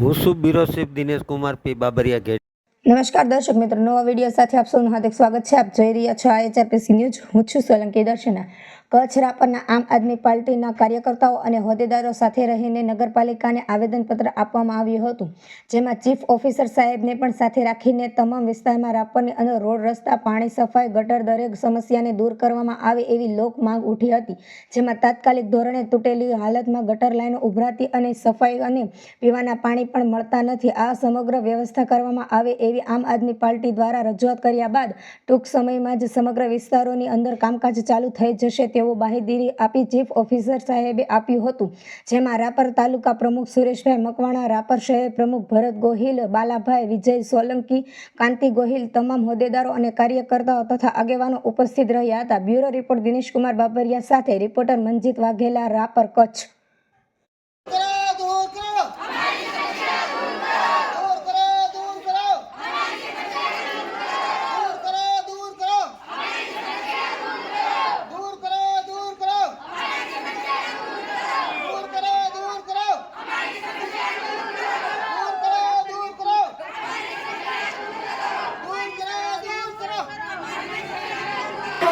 મુસુબ bureau chief Dinesh Kumar, P Babariya gate નમસ્કાર દર્શક મિત્રો, નવા વીડિયો સાથે આપ સૌનું હાર્દિક સ્વાગત છે. આપ જોઈ રહ્યા છો આઈએચઆરપીસી ન્યૂઝ. હું છું સોલંકી દર્શના. કચ્છ રાપરના આમ આદમી પાર્ટીના કાર્યકર્તાઓ અને હોદ્દેદારો સાથે રહીને નગરપાલિકાને આવેદનપત્ર આપવામાં આવ્યું હતું, જેમાં ચીફ ઓફિસર સાહેબને પણ સાથે રાખીને તમામ વિસ્તારમાં રાપરની રોડ રસ્તા, પાણી સફાઈ, ગટર દરેક સમસ્યાને દૂર કરવામાં આવે એવી લોક માંગ ઉઠી હતી, જેમાં તાત્કાલિક ધોરણે તૂટેલી હાલતમાં ગટર લાઈનો ઉભરાતી અને સફાઈ અને પીવાના પાણી પણ મળતા નથી. આ સમગ્ર વ્યવસ્થા કરવામાં આવે એવી આમ આદમી પાર્ટી દ્વારા રજૂઆત કર્યા બાદ ટૂંક સમયમાં જ સમગ્ર વિસ્તારોની અંદર કામકાજ ચાલુ થઈ જશે તેવો બાહેદીરી આપી ચીફ ઓફિસર સાહેબે આપ્યું હતું, જેમાં રાપર તાલુકા પ્રમુખ સુરેશભાઈ મકવાણા, રાપર શહેર પ્રમુખ ભરત ગોહિલ, બાલાભાઈ, વિજય સોલંકી, કાંતિ ગોહિલ તમામ હોદ્દેદારો અને કાર્યકર્તાઓ તથા આગેવાનો ઉપસ્થિત રહ્યા હતા. બ્યુરો રિપોર્ટ દિનેશકુમાર બાબરિયા સાથે, રિપોર્ટર મંજીત વાઘેલા, રાપર કચ્છ.